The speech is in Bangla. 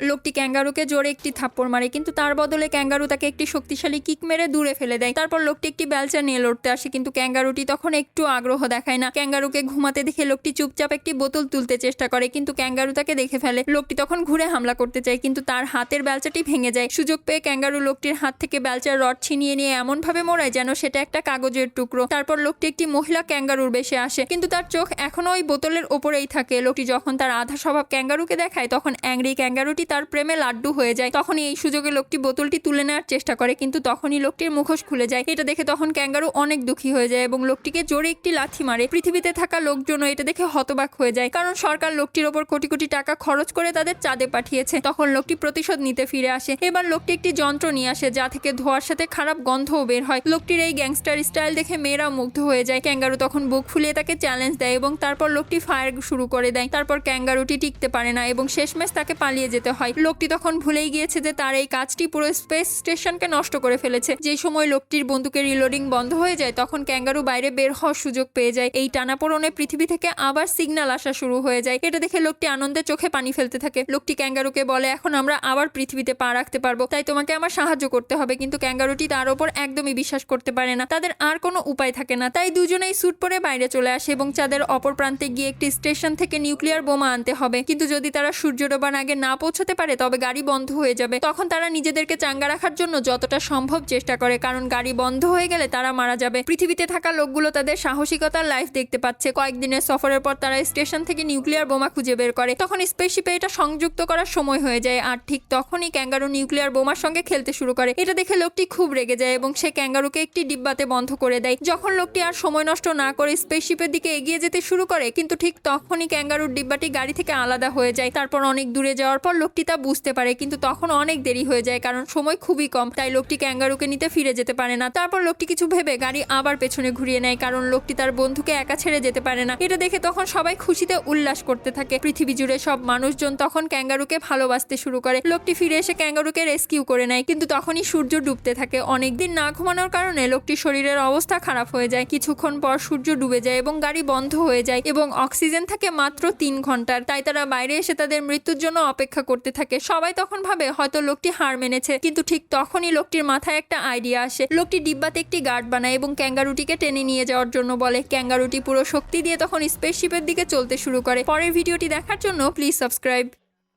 লোকটি ক্যাঙ্গারুকে জোরে একটি থাপ্পড় মারে, কিন্তু তার বদলে ক্যাঙ্গারু তাকে একটি শক্তিশালী কিক মেরে দূরে ফেলে দেয়। তারপর লোকটি একটি বেলচা নিয়ে লড়তে আসে, কিন্তু ক্যাঙ্গারুটি তখন একটু আগ্রহ দেখায় না। ক্যাঙ্গারুকে ঘুমাতে দেখে লোকটি চুপচাপ একটি বোতল তুলতে চেষ্টা করে, কিন্তু ক্যাঙ্গারু তাকে দেখে ফেলে। লোকটি তখন ঘুরে হামলা করতে চায়, কিন্তু তার হাতের বেলচাটি ভেঙে যায়। সুযোগ পেয়ে ক্যাঙ্গারু লোকটির হাত থেকে বেলচার রড ছিনিয়ে নিয়ে এমনভাবে মোড়ায় যেন সেটা একটা কাগজের টুকরো। তারপর লোকটি একটি মহিলা ক্যাঙ্গারুর বেশে আসে, কিন্তু তার চোখ এখনও ওই বোতলের ওপরেই থাকে। লোকটি যখন তার আধা স্বভাব ক্যাঙ্গারুকে দেখায়, তখন অ্যাংরি ক্যাঙ্গারুটি তার প্রেমে লাড্ডু হয়ে যায়, তখনই এই সুযোগে লোকটি বোতলটি তুলে নেওয়ার চেষ্টা করে, কিন্তু তখনই লোকটির মুখোশ খুলে যায়। এটা দেখে তখন ক্যাঙ্গারু অনেক দুঃখী হয়ে যায় এবং লোকটিকে জোরে একটি লাথি মারে। পৃথিবীতে থাকা লোকজনও এটা দেখে হতবাক হয়ে যায়, কারণ সরকার লোকটির ওপর কোটি কোটি টাকা খরচ করে তাদের চাঁদে পাঠিয়েছে। তখন লোকটি প্রতিশোধ নিতে ফিরে আসে। এবার লোকটি একটি যন্ত্র নিয়ে আসে, যা থেকে ধোয়ার সাথে খারাপ গন্ধও বের হয়। লোকটির এই গ্যাংস্টার স্টাইল দেখে মেয়েরা মুগ্ধ হয়ে যায়। ক্যাঙ্গারু তখন বুক ফুলিয়ে তাকে চ্যালেঞ্জ দেয় এবং তারপর লোকটি ফায়ার শুরু করে দেয়। তারপর ক্যাঙ্গারুটি টিকতে পারে না এবং শেষমেশ তাকে পালিয়ে যেতে হয়। লোকটি তখন ভুলেই গিয়েছে যে তার এই কাজটি পুরো স্পেস স্টেশনকে নষ্ট করে ফেলেছে। যে সময় লোকটির বন্দুকের রিলোডিং বন্ধ হয়ে যায়, তখন ক্যাঙ্গারু বাইরে বের হওয়ার সুযোগ পেয়ে যায়। এই টানাপোড়নে পৃথিবী থেকে আবার সিগন্যাল আসা শুরু হয়ে যায়। এটা দেখে লোকটি আনন্দে চোখে পানি ফেলতে থাকে। লোকটি ক্যাঙ্গারুকে বলে, এখন আমরা আবার পৃথিবীতে পা রাখতে পারব। তাই তোমাকে আমার সাহায্য করতে হবে। কিন্তু ক্যাঙ্গারুটি তার ওপর একদমই বিশ্বাস করতে পারে না। তাদের আর কোনো উপায় থাকে না। তাই দুজনেই স্যুট পরে বাইরে চলে আসে এবং চাঁদের অপর প্রান্তে গিয়ে একটি স্টেশন থেকে নিউক্লিয়ার বোমা আনতে হবে। কিন্তু যদি তারা সূর্য ডোবার আগে না পৌঁছতে পারে, তবে গাড়ি বন্ধ হয়ে যাবে। তখন তারা নিজেদেরকে চাঙ্গা রাখার জন্য যতটা সম্ভব চেষ্টা করে, কারণ গাড়ি বন্ধ হয়ে গেলে তারা মারা যাবে। পৃথিবীতে থাকা লোকগুলো তাদের সাহসিকতার লাইফ দেখতে পাচ্ছে। কয়েকদিনের সফরের পর তারা স্টেশন থেকে নিউক্লিয়ার বোমা খুঁজে বের করে। তখন স্পেসশিপে এটা সংযুক্ত করার সময় হয়ে যায়, আর ঠিক তখনই ক্যাঙ্গারু নিউক্লিয়ার বোমার সঙ্গে খেলতে শুরু করে। এটা দেখে লোকটি খুব রেগে যায় এবং সে ক্যাঙ্গারুকে একটি ডিব্বাতে বন্ধ করে দেয়। যখন লোকটি আর সময় নষ্ট না করে স্পেসশিপের দিকে এগিয়ে যেতে শুরু করে, কিন্তু ঠিক তখনই ক্যাঙ্গারুর ডিব্বাটি গাড়ি থেকে আলাদা হয়ে যায়। তারপর অনেক দূরে যাওয়ার পর লোকটি তা বুঝতে পারে, কিন্তু তখন অনেক দেরি হয়ে যায় কারণ সময় খুবই কম। তাই লোকটি ক্যাঙ্গারুকে নিতে ফিরে যেতে পারে না। তারপর লোকটি কিছু ভেবে গাড়ি আবার পেছনে ঘুরিয়ে নেয় কারণ লোকটি তার বন্ধুকে একা ছেড়ে যেতে পারে না। এটা দেখে তখন সবাই খুশিতে উল্লাস করতে থাকে। পৃথিবী জুড়ে সব মানুষজন তখন ক্যাঙ্গারুকে ভালোবাসতে শুরু করে। লোকটি ফিরে এসে ক্যাঙ্গারুকে রেস্কিউ করে নেয়, কিন্তু তখনই সূর্য ডুবতে থাকে। অনেকদিন না ঘুমানোর কারণে লোকটির শরীরের অবস্থা খারাপ হয়ে যায়। কিছুক্ষণ পর সূর্য ডুবে যায় এবং গাড়ি বন্ধ হয়ে যায় এবং অক্সিজেন থাকে মাত্র তিন ঘণ্টার। তাই তারা বাইরে এসে তাদের মৃত্যুর জন্য অপেক্ষা করতে থাকে। সবাই তখন ভাবে, হয়তো লোকটি হার মেনেছে, কিন্তু ঠিক তখনই লোকটির মাথায় একটা আইডিয়া আসে। লোকটি ডিব্বাতে একটি গার্ড বানায় এবং ক্যাঙ্গারুটিকে টেনে নিয়ে যাওয়ার জন্য বলে। ক্যাঙ্গারুটি পুরো শক্তি দিয়ে তখন স্পেসশিপের দিকে চলতে শুরু করে। পরের ভিডিওটি দেখার জন্য প্লিজ সাবস্ক্রাইব